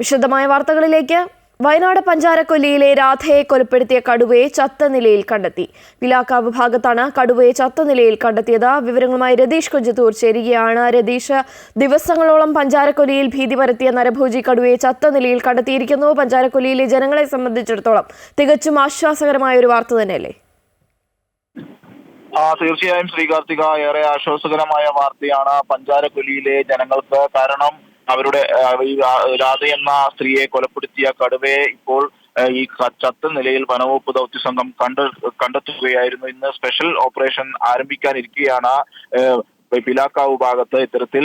വിശദമായ വാർത്തകളിലേക്ക്. വയനാട് പഞ്ചാരക്കൊല്ലിയിലെ രാധയെ കൊലപ്പെടുത്തിയ കടുവയെ ചത്ത നിലയിൽ കണ്ടെത്തി. വിലാക്കാവ് ഭാഗത്താണ് കടുവയെ ചത്ത നിലയിൽ കണ്ടെത്തിയത്. വിവരങ്ങളുമായി രതീഷ് കൊഞ്ചത്തൂർ ചേരുകയാണ്. രതീഷ് ദിവസങ്ങളോളം പഞ്ചാരക്കൊല്ലിയിൽ ഭീതി പരത്തിയ നരഭോജി കടുവയെ ചത്ത നിലയിൽ കണ്ടെത്തിയിരിക്കുന്നു. പഞ്ചാരക്കൊല്ലിയിലെ ജനങ്ങളെ സംബന്ധിച്ചിടത്തോളം തികച്ചും ആശ്വാസകരമായ ഒരു വാർത്ത തന്നെയല്ലേ? തീർച്ചയായും ശ്രീകാർത്തിക ഏറെ ആശ്വാസകരമായ വാർത്തയാണ് പഞ്ചാരക്കൊല്ലിയിലെ ജനങ്ങൾക്ക് കാരണം. അവരുടെ രാധ എന്ന സ്ത്രീയെ കൊലപ്പെടുത്തിയ കടുവയെ ഇപ്പോൾ ഈ ചത്ത നിലയിൽ വനവകുപ്പ് ദൗത്യ സംഘം കണ്ട കണ്ടെത്തുകയായിരുന്നു. ഇന്ന് സ്പെഷ്യൽ ഓപ്പറേഷൻ ആരംഭിക്കാനിരിക്കുകയാണ് പിലാക്കാവ് ഭാഗത്ത് ഇത്തരത്തിൽ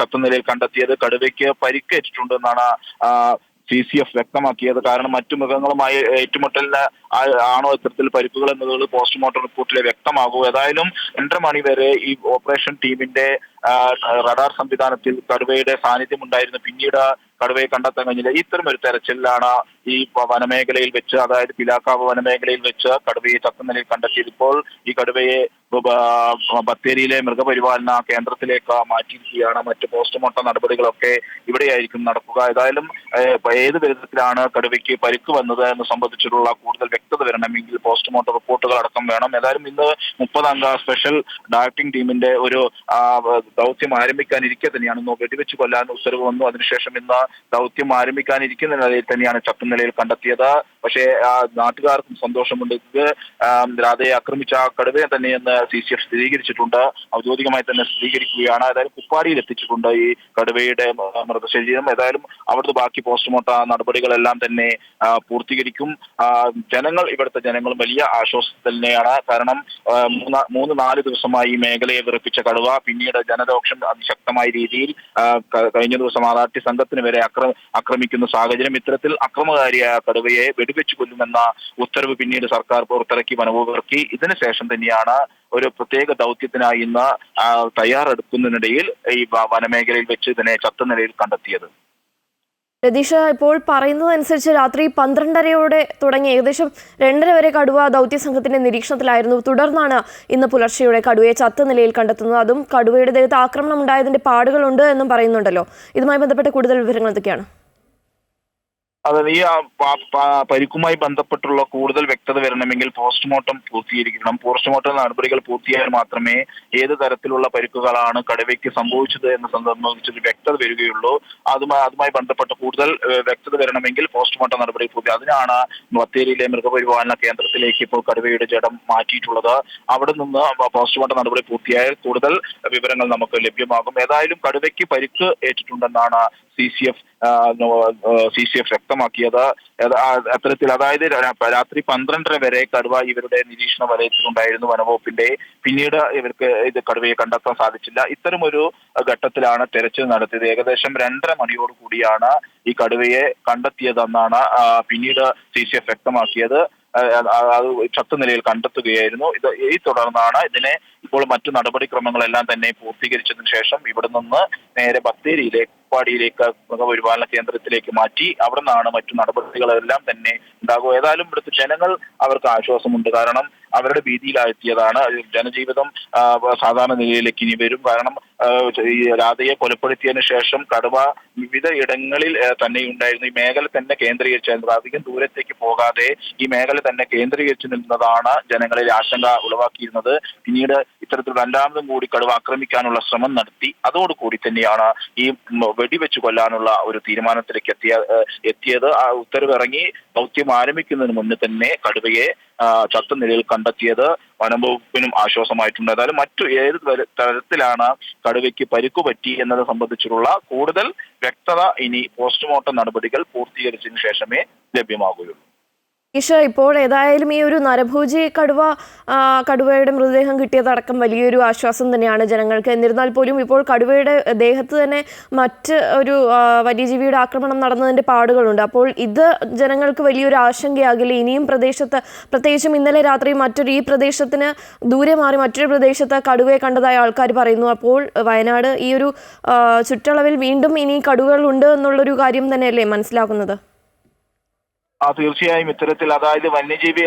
ചത്ത നിലയിൽ കണ്ടെത്തിയത്. കടുവയ്ക്ക് പരിക്കേറ്റിട്ടുണ്ടെന്നാണ് സി സി എഫ് വ്യക്തമാക്കിയത്. കാരണം മറ്റു മൃഗങ്ങളുമായി ഏറ്റുമുട്ടലിന് ആണോ ഇത്തരത്തിൽ പരിക്കുകൾ എന്നത് പോസ്റ്റ്മോർട്ടം റിപ്പോർട്ടിലെ വ്യക്തമാകൂ. ഏതായാലും രണ്ടര മണി വരെ ഈ ഓപ്പറേഷൻ ടീമിന്റെ റഡാർ സംവിധാനത്തിൽ കടുവയുടെ സാന്നിധ്യം ഉണ്ടായിരുന്നു. പിന്നീട് കടുവയെ കണ്ടെത്താൻ കഴിഞ്ഞില്ല. ഇത്തരം ഒരു തെരച്ചിലാണ് ഈ വനമേഖലയിൽ വെച്ച് അതായത് പിലാക്കാവ് വനമേഖലയിൽ വെച്ച് കടുവയെ ചത്തനിലയിൽ കണ്ടെത്തിയത്. ഇപ്പോൾ ഈ കടുവയെ ബത്തേരിയിലെ മൃഗപരിപാലന കേന്ദ്രത്തിലേക്ക് മാറ്റിയിരിക്കുകയാണ്. മറ്റ് പോസ്റ്റ്മോർട്ടം നടപടികളൊക്കെ ഇവിടെയായിരിക്കും നടക്കുക. ഏതായാലും ഏത് വിധത്തിലാണ് കടുവയ്ക്ക് പരിക്ക് വന്നത് എന്ന് സംബന്ധിച്ചിട്ടുള്ള കൂടുതൽ വ്യക്തത വരണമെങ്കിൽ പോസ്റ്റ്മോർട്ടം റിപ്പോർട്ടുകൾ അടക്കം വേണം. ഏതായാലും ഇന്ന് മുപ്പതംഗ സ്പെഷ്യൽ ഡയറക്ടിംഗ് ടീമിന്റെ ഒരു ദൗത്യം ആരംഭിക്കാനിരിക്കെ തന്നെയാണ്. ഇന്ന് വെടിവെച്ച് കൊല്ലാൻ ഉത്തരവ് വന്നു. അതിനുശേഷം ഇന്ന് ദൗത്യം ആരംഭിക്കാനിരിക്കുന്ന നിലയിൽ തന്നെയാണ് ചത്തുനിലയിൽ കണ്ടെത്തിയത്. പക്ഷേ നാട്ടുകാർക്കും സന്തോഷമുണ്ട്. ഇത് രാധയെ ആക്രമിച്ച കടുവയെ തന്നെയെന്ന് സി സി എഫ് സ്ഥിരീകരിച്ചിട്ടുണ്ട്. ഔദ്യോഗികമായി തന്നെ സ്ഥിരീകരിക്കുകയാണ്. ഏതായാലും കുപ്പാടിയിൽ എത്തിച്ചിട്ടുണ്ട് ഈ കടുവയുടെ മൃതശരീരം. ഏതായാലും അവിടുത്തെ ബാക്കി പോസ്റ്റ്മോർട്ടം നടപടികളെല്ലാം തന്നെ പൂർത്തീകരിക്കും. ജനങ്ങൾ ഇവിടുത്തെ ജനങ്ങൾ വലിയ ആശ്വാസത്തിൽ തന്നെയാണ് കാരണം മൂന്ന് നാല് ദിവസമായി ഈ മേഖലയെ വിറപ്പിച്ച കടുവ പിന്നീട് ജനരോക്ഷം അതിശക്തമായ രീതിയിൽ കഴിഞ്ഞ ദിവസം ആറാട്ടി സംഘത്തിന് വരെ ആക്രമിക്കുന്ന സാഹചര്യം ഇത്തരത്തിൽ അക്രമകാരിയായ കടുവയെ വെടിവെച്ച് കൊല്ലുമെന്ന ഉത്തരവ് പിന്നീട് സർക്കാർ പുറത്തിറക്കി വനവകുപ്പ് ഇതിനുശേഷം ശേഷം തന്നെയാണ് ഒരു പ്രത്യേക ദൗത്യത്തിനായി ഇന്ന് തയ്യാറെടുക്കുന്നതിനിടയിൽ ഈ വനമേഖലയിൽ വെച്ച് ഇതിനെ ചത്ത നിലയിൽ കണ്ടെത്തിയത്. രതീഷ ഇപ്പോൾ പറയുന്നതനുസരിച്ച് രാത്രി പന്ത്രണ്ടരയോടെ തുടങ്ങി. ഏകദേശം രണ്ടര വരെ കടുവ ദൗത്യ സംഘത്തിന്റെ നിരീക്ഷണത്തിലായിരുന്നു. തുടർന്നാണ് ഇന്ന് പുലർച്ചെയോടെ കടുവയെ ചത്ത നിലയിൽ കണ്ടെത്തുന്നത്. അതും കടുവയുടെ ദേഹത്ത് ആക്രമണം ഉണ്ടായതിന്റെ പാടുകളുണ്ട് എന്നും പറയുന്നുണ്ടല്ലോ. ഇതുമായി ബന്ധപ്പെട്ട കൂടുതൽ വിവരങ്ങൾ എന്തൊക്കെയാണ്? അതെ ഈ പരിക്കുമായി ബന്ധപ്പെട്ടുള്ള കൂടുതൽ വ്യക്തത വരണമെങ്കിൽ പോസ്റ്റ്മോർട്ടം പൂർത്തീകരിക്കണം. പോസ്റ്റ്മോർട്ടം നടപടികൾ പൂർത്തിയായാൽ മാത്രമേ ഏത് തരത്തിലുള്ള പരിക്കുകളാണ് കടുവയ്ക്ക് സംഭവിച്ചത് എന്ന് സംബന്ധിച്ചൊരു വ്യക്തത വരികയുള്ളൂ. അതുമായി അതുമായി ബന്ധപ്പെട്ട് കൂടുതൽ വ്യക്തത വരണമെങ്കിൽ പോസ്റ്റ്മോർട്ടം നടപടി പൂർത്തി അതിനാണ് ബത്തേരിയിലെ മൃഗപരിപാലന കേന്ദ്രത്തിലേക്ക് ഇപ്പോൾ കടുവയുടെ ജഡം മാറ്റിയിട്ടുള്ളത്. അവിടെ നിന്ന് പോസ്റ്റ്മോർട്ടം നടപടി പൂർത്തിയായാൽ കൂടുതൽ വിവരങ്ങൾ നമുക്ക് ലഭ്യമാകും. ഏതായാലും കടുവയ്ക്ക് പരിക്ക് ഏറ്റിട്ടുണ്ടെന്നാണ് C C F C C F വ്യക്തമാക്കിയത് അത്തരത്തിൽ അതായത് രാത്രി പന്ത്രണ്ടര വരെ കടുവ ഇവരുടെ നിരീക്ഷണ വലയത്തിലുണ്ടായിരുന്നു വനവകുപ്പിന്റെ. പിന്നീട് ഇവർക്ക് ഇത് കടുവയെ കണ്ടെത്താൻ സാധിച്ചില്ല. ഇത്തരമൊരു ഘട്ടത്തിലാണ് തെരച്ചിൽ നടത്തിയത്. ഏകദേശം രണ്ടര മണിയോട് കൂടിയാണ് ഈ കടുവയെ കണ്ടെത്തിയതെന്നാണ് പിന്നീട് സി സി എഫ് വ്യക്തമാക്കിയത്. അത് ചത്ത നിലയിൽ കണ്ടെത്തുകയായിരുന്നു. ഇത് ഈ തുടർന്നാണ് ഇതിനെ ഇപ്പോൾ മറ്റു നടപടിക്രമങ്ങളെല്ലാം തന്നെ പൂർത്തീകരിച്ചതിന് ശേഷം ഇവിടെ നിന്ന് നേരെ ബത്തേരിയിലെ കുപ്പാടിയിലേക്ക് മൃഗപരിപാലന കേന്ദ്രത്തിലേക്ക് മാറ്റി അവിടെ നിന്നാണ് മറ്റു നടപടികളെല്ലാം തന്നെ ഉണ്ടാകുക. ഏതായാലും ഇവിടുത്തെ ജനങ്ങൾ അവർക്ക് ആശ്വാസമുണ്ട്. കാരണം അവരുടെ ഭീതിയിലാഴ്ത്തിയതാണ്. ജനജീവിതം സാധാരണ നിലയിലേക്ക് ഇനി വരും. കാരണം രാധയെ കൊലപ്പെടുത്തിയതിന് ശേഷം കടുവ വിവിധ ഇടങ്ങളിൽ തന്നെ ഉണ്ടായിരുന്നു. ഈ മേഖല തന്നെ കേന്ദ്രീകരിച്ചായിരുന്നു. അധികം ദൂരത്തേക്ക് പോകാതെ ഈ മേഖല തന്നെ കേന്ദ്രീകരിച്ചു നിന്നതാണ് ജനങ്ങളിൽ ആശങ്ക ഉളവാക്കിയിരുന്നത്. പിന്നീട് ഇത്തരത്തിൽ രണ്ടാമതും കൂടി കടുവ ആക്രമിക്കാനുള്ള ശ്രമം നടത്തി. അതോടുകൂടി തന്നെയാണ് ഈ വെടിവെച്ച് കൊല്ലാനുള്ള ഒരു തീരുമാനത്തിലേക്ക് എത്തിയ എത്തിയത്. ആ ഉത്തരവ് ഇറങ്ങി ദൗത്യം ആരംഭിക്കുന്നതിന് മുന്നേ തന്നെ കടുവയെ ചത്ത നിലയിൽ കണ്ടെത്തിയത് വനം വകുപ്പിനും ആശ്വാസമായിട്ടുണ്ട്. അതായത് മറ്റു ഏത് തരത്തിലാണ് കടുവയ്ക്ക് പരിക്കു പറ്റി എന്നത് സംബന്ധിച്ചുള്ള കൂടുതൽ വ്യക്തത ഇനി പോസ്റ്റ്മോർട്ടം നടപടികൾ പൂർത്തീകരിച്ചതിന് ശേഷമേ ലഭ്യമാകുകയുള്ളൂ. ഈശ ഇപ്പോൾ ഏതായാലും ഈ ഒരു നരഭോജി കടുവ കടുവയുടെ മൃതദേഹം കിട്ടിയതടക്കം വലിയൊരു ആശ്വാസം തന്നെയാണ് ജനങ്ങൾക്ക്. എന്നിരുന്നാൽ പോലും ഇപ്പോൾ കടുവയുടെ ദേഹത്ത് തന്നെ മറ്റ് ഒരു വന്യജീവിയുടെ ആക്രമണം നടന്നതിന്റെ പാടുകളുണ്ട്. അപ്പോൾ ഇത് ജനങ്ങൾക്ക് വലിയൊരു ആശങ്കയാകില്ല. ഇനിയും പ്രദേശത്ത് പ്രത്യേകിച്ചും ഇന്നലെ രാത്രി മറ്റൊരു ഈ പ്രദേശത്തിന് ദൂരെ മാറി മറ്റൊരു പ്രദേശത്ത് കടുവയെ കണ്ടതായി ആൾക്കാർ പറയുന്നു. അപ്പോൾ വയനാട് ഈ ഒരു ചുറ്റളവിൽ വീണ്ടും ഇനി കടുവകളുണ്ട് എന്നുള്ളൊരു കാര്യം തന്നെയല്ലേ മനസ്സിലാക്കുന്നത് ആ തീർച്ചയായും ഇത്തരത്തിൽ അതായത് വന്യജീവി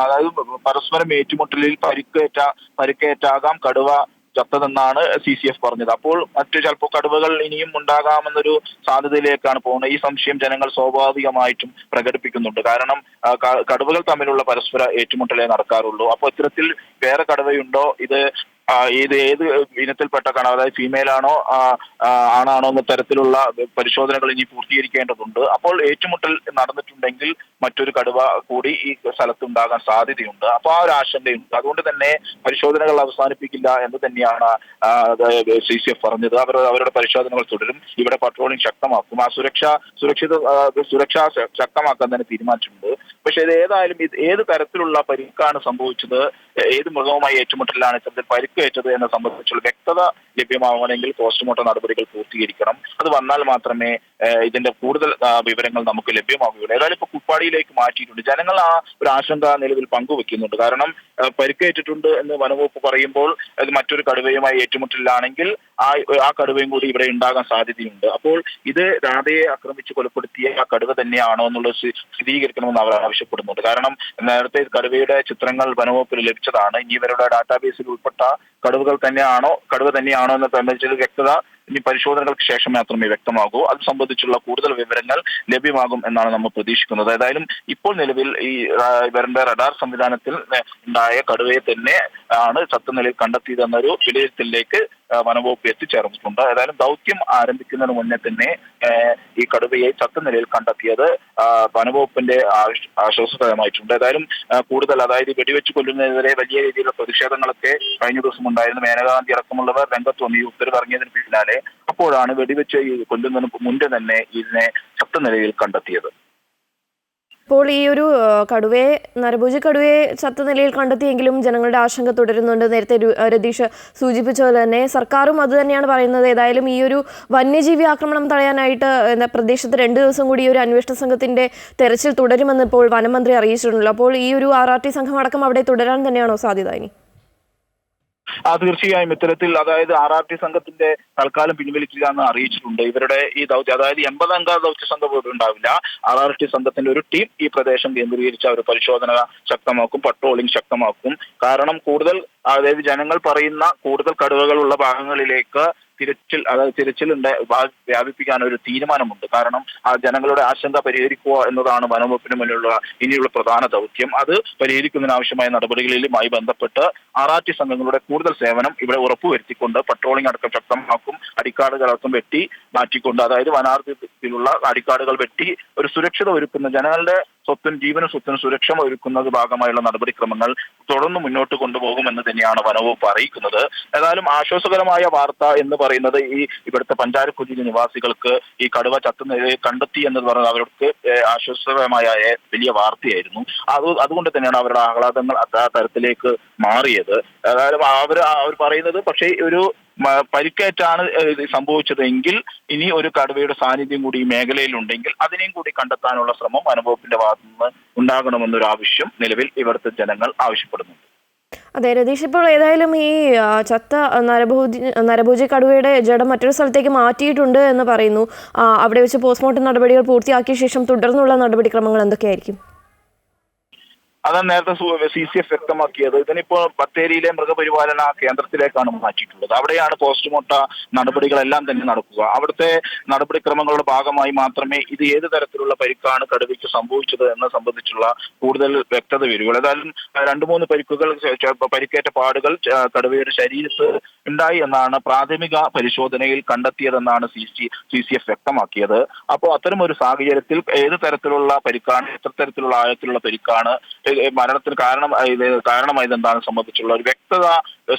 അതായത് പരസ്പരം ഏറ്റുമുട്ടലിൽ പരിക്കേറ്റ പരിക്കേറ്റാകാം കടുവ ചത്തതെന്നാണ് സി സി എഫ് പറഞ്ഞത്. അപ്പോൾ മറ്റു ചിലപ്പോൾ കടുവകൾ ഇനിയും ഉണ്ടാകാമെന്നൊരു സാധ്യതയിലേക്കാണ് പോകുന്നത്. ഈ സംശയം ജനങ്ങൾ സ്വാഭാവികമായിട്ടും പ്രകടിപ്പിക്കുന്നുണ്ട്. കാരണം കടുവകൾ തമ്മിലുള്ള പരസ്പര ഏറ്റുമുട്ടലേ നടക്കാറുള്ളൂ. അപ്പോൾ ഇത്തരത്തിൽ വേറെ കടുവയുണ്ടോ? ഇത് ഇത് ഏത് ഇനത്തിൽപ്പെട്ട കണ അതായത് ഫീമെയിൽ ആണോ ആണാണോ എന്ന തരത്തിലുള്ള പരിശോധനകൾ ഇനി പൂർത്തീകരിക്കേണ്ടതുണ്ട്. അപ്പോൾ ഏറ്റുമുട്ടൽ നടന്നിട്ടുണ്ടെങ്കിൽ മറ്റൊരു കടുവ കൂടി ഈ സ്ഥലത്ത് ഉണ്ടാകാൻ സാധ്യതയുണ്ട്. അപ്പൊ ആ ഒരു ആശങ്കയുണ്ട്. അതുകൊണ്ട് തന്നെ പരിശോധനകൾ അവസാനിപ്പിക്കില്ല എന്ന് തന്നെയാണ് സി സി എഫ് പറഞ്ഞത്. അവർ അവരുടെ പരിശോധനകൾ തുടരും. ഇവിടെ പട്രോളിംഗ് ശക്തമാക്കും. ആ സുരക്ഷ സുരക്ഷിത സുരക്ഷ ശക്തമാക്കാൻ തന്നെ തീരുമാനിച്ചിട്ടുണ്ട്. പക്ഷെ ഇത് ഏതായാലും ഇത് ഏത് തരത്തിലുള്ള പരിക്കാണ് സംഭവിച്ചത് ഏത് മൃഗവുമായി ഏറ്റുമുട്ടലിലാണ് ഇത്തരത്തിൽ പരിക്കേറ്റത് എന്നെ സംബന്ധിച്ചുള്ള വ്യക്തത ലഭ്യമാവണമെങ്കിൽ പോസ്റ്റ്മോർട്ടം നടപടികൾ പൂർത്തീകരിക്കണം. അത് വന്നാൽ മാത്രമേ ഇതിന്റെ കൂടുതൽ വിവരങ്ങൾ നമുക്ക് ലഭ്യമാവുകയുള്ളൂ. ഏതായാലും ഇപ്പൊ കുപ്പാടിയിലേക്ക് മാറ്റിയിട്ടുണ്ട്. ജനങ്ങൾ ആ ഒരു ആശങ്ക നിലവിൽ പങ്കുവെക്കുന്നുണ്ട്. കാരണം പരിക്കേറ്റിട്ടുണ്ട് എന്ന് വനവകുപ്പ് പറയുമ്പോൾ അത് മറ്റൊരു കടുവയുമായി ഏറ്റുമുട്ടലിലാണെങ്കിൽ ആ ആ കടുവയും കൂടി ഇവിടെ ഉണ്ടാകാൻ സാധ്യതയുണ്ട്. അപ്പോൾ ഇത് രാധയെ ആക്രമിച്ച് കൊലപ്പെടുത്തിയ ആ കടുവ തന്നെയാണോ എന്നുള്ളത് സ്ഥി- സ്ഥിരീകരിക്കണമെന്ന് അവർ ആവശ്യപ്പെടുന്നുണ്ട്. കാരണം നേരത്തെ കടുവയുടെ ചിത്രങ്ങൾ വനവകുപ്പിന് ലഭിച്ചതാണ് ഇനി ഇവരുടെ ഡാറ്റാബേസിൽ ഉൾപ്പെട്ട കടുവകൾ തന്നെയാണോ കടുവ തന്നെയാണോ എന്ന് സംബന്ധിച്ച വ്യക്തത ഇനി പരിശോധനകൾക്ക് ശേഷം മാത്രമേ വ്യക്തമാകൂ. അത് സംബന്ധിച്ചുള്ള കൂടുതൽ വിവരങ്ങൾ ലഭ്യമാകും എന്നാണ് നമ്മൾ പ്രതീക്ഷിക്കുന്നത്. ഏതായാലും ഇപ്പോൾ നിലവിൽ ഈ ഇവരുടെ റഡാർ സംവിധാനത്തിൽ ഉണ്ടായ കടുവയെ തന്നെ ആണ് ചത്തുനിലയിൽ കണ്ടെത്തിയതെന്നൊരു വിലയിരുത്തലിലേക്ക് വനംവകുപ്പ് എത്തിച്ചേർന്നിട്ടുണ്ട്. ഏതായാലും ദൗത്യം ആരംഭിക്കുന്നതിന് മുന്നേ തന്നെ ഈ കടുവയെ ചത്തുനിലയിൽ കണ്ടെത്തിയത് വനംവകുപ്പിന്റെ ആശ്- ആശ്വാസകരമായിട്ടുണ്ട് ഏതായാലും കൂടുതൽ അതായത് വെടിവെച്ച് കൊല്ലുന്നതിനെതിരെ വലിയ രീതിയിലുള്ള പ്രതിഷേധങ്ങളൊക്കെ കഴിഞ്ഞ ദിവസം ഉണ്ടായിരുന്നു. മേനകാന്തി അടക്കമുള്ളവർ രംഗത്ത് വന്ന് ഈ ഉത്തരവ് ഇറങ്ങിയതിന് പിന്നാലെ അപ്പോഴാണ് വെടിവെച്ച് കൊല്ലുന്നതിന് മുൻപ് തന്നെ ഇതിനെ ചത്തുനിലയിൽ കണ്ടെത്തിയത്. ഇപ്പോൾ ഈ ഒരു കടുവയെ നരഭോജി കടുവയെ ചത്ത നിലയിൽ കണ്ടെത്തിയെങ്കിലും ജനങ്ങളുടെ ആശങ്ക തുടരുന്നുണ്ട്. നേരത്തെ രതീഷ് സൂചിപ്പിച്ച പോലെ തന്നെ സർക്കാരും അത് തന്നെയാണ് പറയുന്നത്. ഏതായാലും ഈ ഒരു വന്യജീവി ആക്രമണം തടയാനായിട്ട് എന്താ പ്രദേശത്ത് രണ്ട് ദിവസം കൂടി ഈ ഒരു അന്വേഷണ സംഘത്തിന്റെ തെരച്ചിൽ തുടരുമെന്ന് ഇപ്പോൾ വനമന്ത്രി അറിയിച്ചിട്ടുണ്ടല്ലോ. അപ്പോൾ ഈ ഒരു ആർ ആർ ടി സംഘം അടക്കം അവിടെ തുടരാൻ തന്നെയാണോ സാധ്യത ഇനി? ആ തീർച്ചയായും ഇത്തരത്തിൽ അതായത് ആർ ആർ ടി സംഘത്തിന്റെ തൽക്കാലം പിൻവലിക്കുക എന്ന് അറിയിച്ചിട്ടുണ്ട്. ഇവരുടെ ഈ ദൗത്യം അതായത് എൺപത് അംഗ ദൗത്യ സംഘം ഇവിടെ ഉണ്ടാവില്ല. ആർ ആർ ടി സംഘത്തിന്റെ ഒരു ടീം ഈ പ്രദേശം കേന്ദ്രീകരിച്ച് അവർ പരിശോധന ശക്തമാക്കും പട്രോളിംഗ് ശക്തമാക്കും. കാരണം കൂടുതൽ അതായത് ജനങ്ങൾ പറയുന്ന കൂടുതൽ കടുവകളുള്ള ഭാഗങ്ങളിലേക്ക് തിരച്ചിൽ അതായത് തിരച്ചിലിന്റെ വ്യാപിപ്പിക്കാൻ ഒരു തീരുമാനമുണ്ട്. കാരണം ആ ജനങ്ങളുടെ ആശങ്ക പരിഹരിക്കുക എന്നതാണ് വനംവകുപ്പിന് മുന്നിലുള്ള ഇനിയുള്ള പ്രധാന ദൗത്യം. അത് പരിഹരിക്കുന്നതിനാവശ്യമായ നടപടികളിലുമായി ബന്ധപ്പെട്ട് ആർ സംഘങ്ങളുടെ കൂടുതൽ സേവനം ഇവിടെ ഉറപ്പുവരുത്തിക്കൊണ്ട് പട്രോളിംഗ് അടക്കം ശക്തമാക്കും അടിക്കാടുകളടക്കം വെട്ടി മാറ്റിക്കൊണ്ട് അതായത് വനാർത്ഥത്തിലുള്ള അടിക്കാടുകൾ വെട്ടി ഒരു സുരക്ഷിത ഒരുക്കുന്ന ജനങ്ങളുടെ സ്വത്തും ജീവനും സ്വത്തിനും സുരക്ഷ ഒരുക്കുന്നത് ഭാഗമായുള്ള നടപടിക്രമങ്ങൾ തുടർന്ന് മുന്നോട്ട് കൊണ്ടുപോകുമെന്ന് തന്നെയാണ് വനവകുപ്പ് അറിയിക്കുന്നത്. ഏതായാലും ആശ്വാസകരമായ വാർത്ത എന്ന് പറയുന്നത് ഈ ഇവിടുത്തെ പഞ്ചാരക്കുതിരി നിവാസികൾക്ക് ഈ കടുവ ചത്തുന്നത് കണ്ടെത്തി എന്ന് പറഞ്ഞത് അവർക്ക് ആശ്വാസകരമായ വലിയ വാർത്തയായിരുന്നു. അത് അതുകൊണ്ട് തന്നെയാണ് അവരുടെ ആഹ്ലാദങ്ങൾ ആ തരത്തിലേക്ക് മാറിയത്. അതായത് അവർ അവർ പറയുന്നത് പക്ഷേ ഒരു പരിക്കേറ്റാണ് സംഭവിച്ചതെങ്കിൽ ഇനി ഒരു കടുവയുടെ സാന്നിധ്യം കൂടി ഈ മേഖലയിൽ ഉണ്ടെങ്കിൽ അതിനെയും കൂടി കണ്ടെത്താനുള്ള ശ്രമം അനുഭവത്തിന്റെ ഭാഗത്തുനിന്ന് ഉണ്ടാകണമെന്നൊരു ആവശ്യം നിലവിൽ ഇവിടുത്തെ ജനങ്ങൾ ആവശ്യപ്പെടുന്നുണ്ട്. അതെ രതീഷ് ഇപ്പോൾ ഏതായാലും ഈ ചത്ത നരഭൂജി നരഭൂജി കടുവയുടെ ജഡം മറ്റൊരു സ്ഥലത്തേക്ക് മാറ്റിയിട്ടുണ്ട് എന്ന് പറയുന്നു. അവിടെ വെച്ച് പോസ്റ്റ്മോർട്ടം നടപടികൾ പൂർത്തിയാക്കിയ ശേഷം തുടർന്നുള്ള നടപടിക്രമങ്ങൾ എന്തൊക്കെയായിരിക്കും? അതാണ് നേരത്തെ സി സി എഫ് വ്യക്തമാക്കിയത്. ഇതിനിപ്പോ ബത്തേരിയിലെ മൃഗപരിപാലന കേന്ദ്രത്തിലേക്കാണ് മാറ്റിയിട്ടുള്ളത്. അവിടെയാണ് പോസ്റ്റ്മോർട്ട നടപടികളെല്ലാം തന്നെ നടക്കുക. അവിടുത്തെ നടപടിക്രമങ്ങളുടെ ഭാഗമായി മാത്രമേ ഇത് ഏത് തരത്തിലുള്ള പരിക്കാണ് കടുവയ്ക്ക് സംഭവിച്ചത് എന്ന സംബന്ധിച്ചുള്ള കൂടുതൽ വ്യക്തത വരികയുള്ളൂ ഏതായാലും രണ്ടു മൂന്ന് പരിക്കുകൾ പരിക്കേറ്റ പാടുകൾ കടുവയുടെ ശരീരത്ത് ഉണ്ടായി എന്നാണ് പ്രാഥമിക പരിശോധനയിൽ കണ്ടെത്തിയതെന്നാണ് C C C C F വ്യക്തമാക്കിയത്. അപ്പോൾ അത്തരം ഒരു സാഹചര്യത്തിൽ ഏത് തരത്തിലുള്ള പരിക്കാണ് എത്ര തരത്തിലുള്ള ആഴത്തിലുള്ള പരിക്കാണ് മരണത്തിന് കാരണം ഇത് കാരണമായത് എന്താണെന്ന് സംബന്ധിച്ചുള്ള ഒരു വ്യക്തത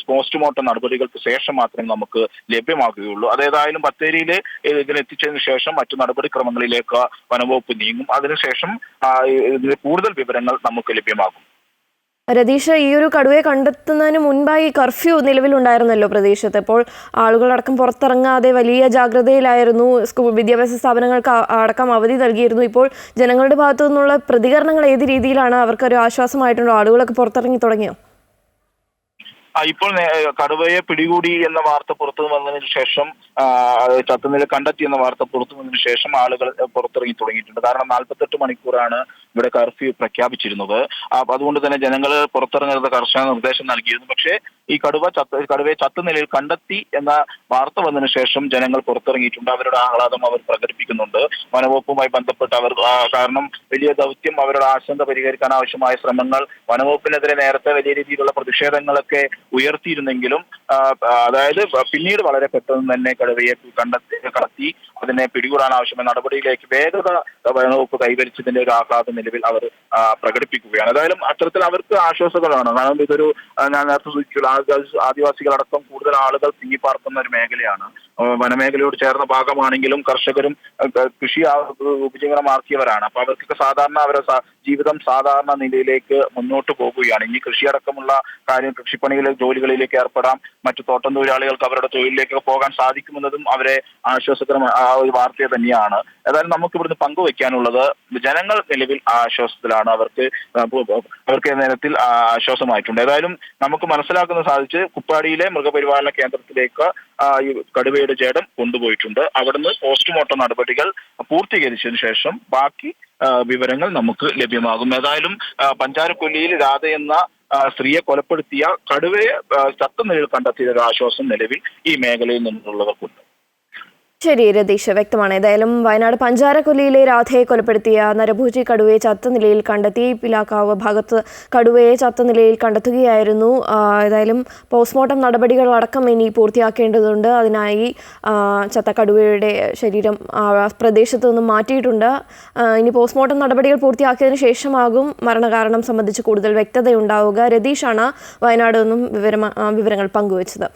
പോസ്റ്റ്മോർട്ടം നടപടികൾക്ക് ശേഷം മാത്രമേ നമുക്ക് ലഭ്യമാകുകയുള്ളൂ. അതേതായാലും ബത്തേരിയിൽ ഇതിന് എത്തിച്ചതിന് ശേഷം മറ്റു നടപടിക്രമങ്ങളിലേക്ക് വനംവകുപ്പ് നീങ്ങും. അതിനുശേഷം ഇതിന് കൂടുതൽ വിവരങ്ങൾ നമുക്ക് ലഭ്യമാകും. രതീഷ് ഈ ഒരു കടുവയെ കണ്ടെത്തുന്നതിന് മുൻപായി കർഫ്യൂ നിലവിലുണ്ടായിരുന്നല്ലോ പ്രദേശത്ത് ഇപ്പോൾ ആളുകളടക്കം പുറത്തിറങ്ങാതെ വലിയ ജാഗ്രതയിലായിരുന്നു സ്കൂൾ വിദ്യാഭ്യാസ സ്ഥാപനങ്ങൾക്ക് അടക്കം അവധി നൽകിയിരുന്നു. ഇപ്പോൾ ജനങ്ങളുടെ ഭാഗത്തു നിന്നുള്ള പ്രതികരണങ്ങൾ ഏത് രീതിയിലാണ്? അവർക്കൊരു ആശ്വാസമായിട്ടുണ്ടോ ആളുകളൊക്കെ പുറത്തിറങ്ങി തുടങ്ങിയോ? ഇപ്പോൾ കടുവയെ പിടികൂടി എന്ന വാർത്ത പുറത്തു വന്നതിന് ശേഷം ചത്തുനില കണ്ടെത്തി എന്ന വാർത്ത പുറത്തു വന്നതിന് ശേഷം ആളുകൾ പുറത്തിറങ്ങി തുടങ്ങിയിട്ടുണ്ട്. കാരണം നാൽപ്പത്തെട്ട് മണിക്കൂറാണ് ഇവിടെ കർഫ്യൂ പ്രഖ്യാപിച്ചിരുന്നത്. അതുകൊണ്ട് തന്നെ ജനങ്ങൾ പുറത്തിറങ്ങരുത് കർശന നിർദ്ദേശം നൽകിയിരുന്നു. പക്ഷേ ഈ കടുവ ചത്ത കടുവയെ ചത്തുനിലയിൽ കണ്ടെത്തി എന്ന വാർത്ത വന്നതിന് ശേഷം ജനങ്ങൾ പുറത്തിറങ്ങിയിട്ടുണ്ട്. അവരുടെ ആഹ്ലാദം അവർ പ്രകടിപ്പിക്കുന്നുണ്ട്. വനവകുപ്പുമായി ബന്ധപ്പെട്ട് അവർ കാരണം വലിയ ദൗത്യം അവരുടെ ആശങ്ക പരിഹരിക്കാൻ ആവശ്യമായ ശ്രമങ്ങൾ വനവകുപ്പിനെതിരെ നേരത്തെ വലിയ രീതിയിലുള്ള പ്രതിഷേധങ്ങളൊക്കെ ഉയർത്തിയിരുന്നെങ്കിലും അതായത് പിന്നീട് വളരെ പെട്ടെന്ന് തന്നെ കടുവയെ കണ്ടെത്തി കടത്തി അതിനെ പിടികൂടാൻ ആവശ്യമായ നടപടിയിലേക്ക് വേഗത വനവകുപ്പ് കൈവരിച്ചതിന്റെ ഒരു ആഹ്ലാദ നിലവിൽ അവർ പ്രകടിപ്പിക്കുകയാണ്. ഏതായാലും അത്തരത്തിൽ അവർക്ക് ആശ്വാസങ്ങളാണ് കാരണം ഇതൊരു ഞാൻ നേരത്തെ സൂചിച്ചു ആദിവാസി- ആദിവാസികളടക്കം കൂടുതൽ ആളുകൾ തിങ്ങിപ്പാർക്കുന്ന ഒരു മേഖലയാണ്. വനമേഖലയോട് ചേർന്ന ഭാഗമാണെങ്കിലും കർഷകരും കൃഷി ഉപജീവനമാക്കിയവരാണ് അപ്പൊ അവർക്കൊക്കെ സാധാരണ അവരുടെ ജീവിതം സാധാരണ നിലയിലേക്ക് മുന്നോട്ട് പോകുകയാണ്. ഇനി കൃഷിയടക്കമുള്ള കാര്യം കൃഷിപ്പണിയിലെ ജോലികളിലേക്ക് ഏർപ്പെടാം. മറ്റു തോട്ടം തൊഴിലാളികൾക്ക് അവരുടെ തൊഴിലിലേക്ക് പോകാൻ സാധിക്കുമെന്നതും അവരെ ആശ്വാസകരമായ ആ ഒരു വാർത്ത തന്നെയാണ്. ഏതായാലും നമുക്ക് ഇവിടുന്ന് പങ്കുവെക്കാനുള്ളത് ജനങ്ങൾ നിലവിൽ ആശ്വാസത്തിലാണ്. അവർക്ക് അവർക്ക് നേരത്തിൽ ആശ്വാസമായിട്ടുണ്ട്. ഏതായാലും നമുക്ക് മനസ്സിലാക്കുന്ന സാധിച്ച് കുപ്പാടിയിലെ മൃഗപരിപാലന കേന്ദ്രത്തിലേക്ക് ഈ കടുവയുടെ ജഡം കൊണ്ടുപോയിട്ടുണ്ട്. അവിടുന്ന് പോസ്റ്റ്മോർട്ടം നടപടികൾ പൂർത്തീകരിച്ചതിന് ശേഷം ബാക്കി വിവരങ്ങൾ നമുക്ക് ലഭ്യമാകും. ഏതായാലും പഞ്ചാരക്കൊല്ലിയിൽ രാധ എന്ന സ്ത്രീയെ കൊലപ്പെടുത്തിയ കടുവയെ ആ, ചത്ത നിലയിൽ കണ്ടെത്തിയ ഒരു ആശ്വാസം നിലവിൽ ഈ മേഖലയിൽ നിന്നുള്ളവർക്കുണ്ട്. ശരി രതീഷ് വ്യക്തമാണ്. ഏതായാലും വയനാട് പഞ്ചാരക്കൊല്ലിയിലെ രാധയെ കൊലപ്പെടുത്തിയ നരഭൂജി കടുവയെ ചത്ത നിലയിൽ കണ്ടെത്തി. പിലാക്കാവ് ഭാഗത്ത് കടുവയെ ചത്ത നിലയിൽ കണ്ടെത്തുകയായിരുന്നു. ഏതായാലും പോസ്റ്റ്മോർട്ടം നടപടികളടക്കം ഇനി പൂർത്തിയാക്കേണ്ടതുണ്ട്. അതിനായി ചത്ത കടുവയുടെ ശരീരം പ്രദേശത്തു നിന്നും മാറ്റിയിട്ടുണ്ട്. ഇനി പോസ്റ്റ്മോർട്ടം നടപടികൾ പൂർത്തിയാക്കിയതിനു ശേഷമാകും. മരണകാരണം സംബന്ധിച്ച് കൂടുതൽ വ്യക്തതയുണ്ടാവുക. രതീഷാണ് വയനാട് നിന്നും വിവരം വിവരങ്ങൾ പങ്കുവച്ചത്.